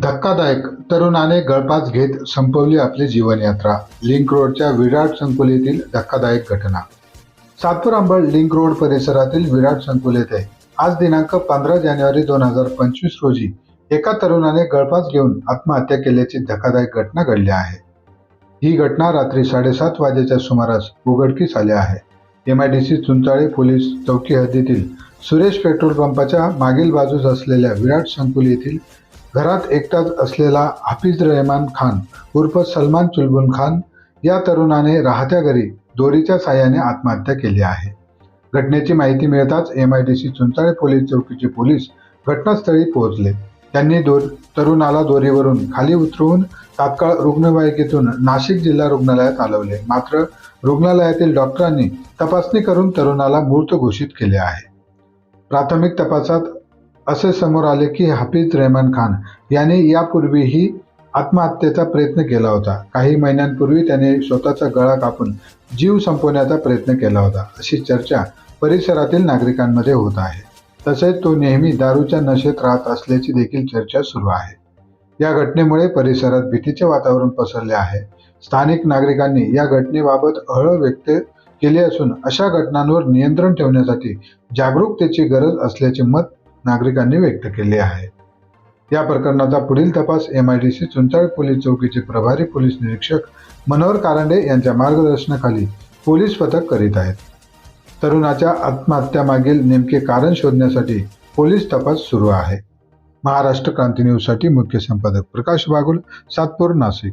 धक्कादायक. तरुणाने गळपास घेत संपवली आपली जीवनयात्रा. लिंक रोडच्या विराट संकुल येथील धक्कादायक घटना. सातपूर अंबळ लिंक रोड परिसरातील विराट संकुल येथे आज दिनांक पंधरा जानेवारी दोन हजार पंचवीस रोजी एका तरुणाने गळपास घेऊन आत्महत्या केल्याची धक्कादायक घटना घडली आहे. ही घटना रात्री साडेसात वाजेच्या सुमारास उघडकीस आली आहे. M I D C Chunchale police चौकी हद्दीतील सुरेश पेट्रोल पंपाच्या मागील बाजूस असलेल्या विराट संकुल येथील घरात एकटाच असलेला हाफिज रहमान खान उर्फ सलमान चुलबुल खान या तरुणाने राहत्या घरी दोरीच्या साह्याने आत्महत्या केली आहे. घटनेची माहिती मिळताच M I D C Chunchale police चौकीचे police घटनास्थळी पोहोचले. त्यांनी दोर तरुणाला दोरीवरून खाली उतरवून तात्काळ रुग्णवाहिकेतून नाशिक जिल्हा रुग्णालयात हलवले. मात्र रुग्णालयातील डॉक्टरांनी तपासणी करून तरुणाला मृत घोषित केले आहे. प्राथमिक तपासात असे समोर आले की हाफिज रेहमान खान याने यापूर्वीही आत्महत्येचा प्रयत्न केला होता. काही महिन्यांपूर्वी त्याने स्वतःचा गळा कापून जीव संपवण्याचा प्रयत्न केला होता. अशी चर्चा परिसरातील नागरिकांमध्ये होत आहे. तसेच तो नेहमी दारूच्या नशेत राहत असल्याची देखील चर्चा सुरू आहे. या घटनेमुळे परिसरात भीतीचे वातावरण पसरले आहे. स्थानिक नागरिकांनी या घटनेबाबत हळ व्यक्त केले असून अशा घटनांवर नियंत्रण ठेवण्यासाठी जागरूकतेची गरज असल्याचे मत नागरिकांनी व्यक्त केले आहे. या प्रकरणाचा पुढील तपास M I D C Chunchal police चौकीचे प्रभारी पोलीस निरीक्षक मनोहर कारंडे यांच्या मार्गदर्शनाखाली पोलीस पथक करीत आहेत. तरुणाच्या आत्महत्यामागील नेमके कारण शोधण्यासाठी पोलीस तपास सुरू आहे. महाराष्ट्र क्रांती न्यूजसाठी मुख्य संपादक प्रकाश बागुल सातपूर नाशिक.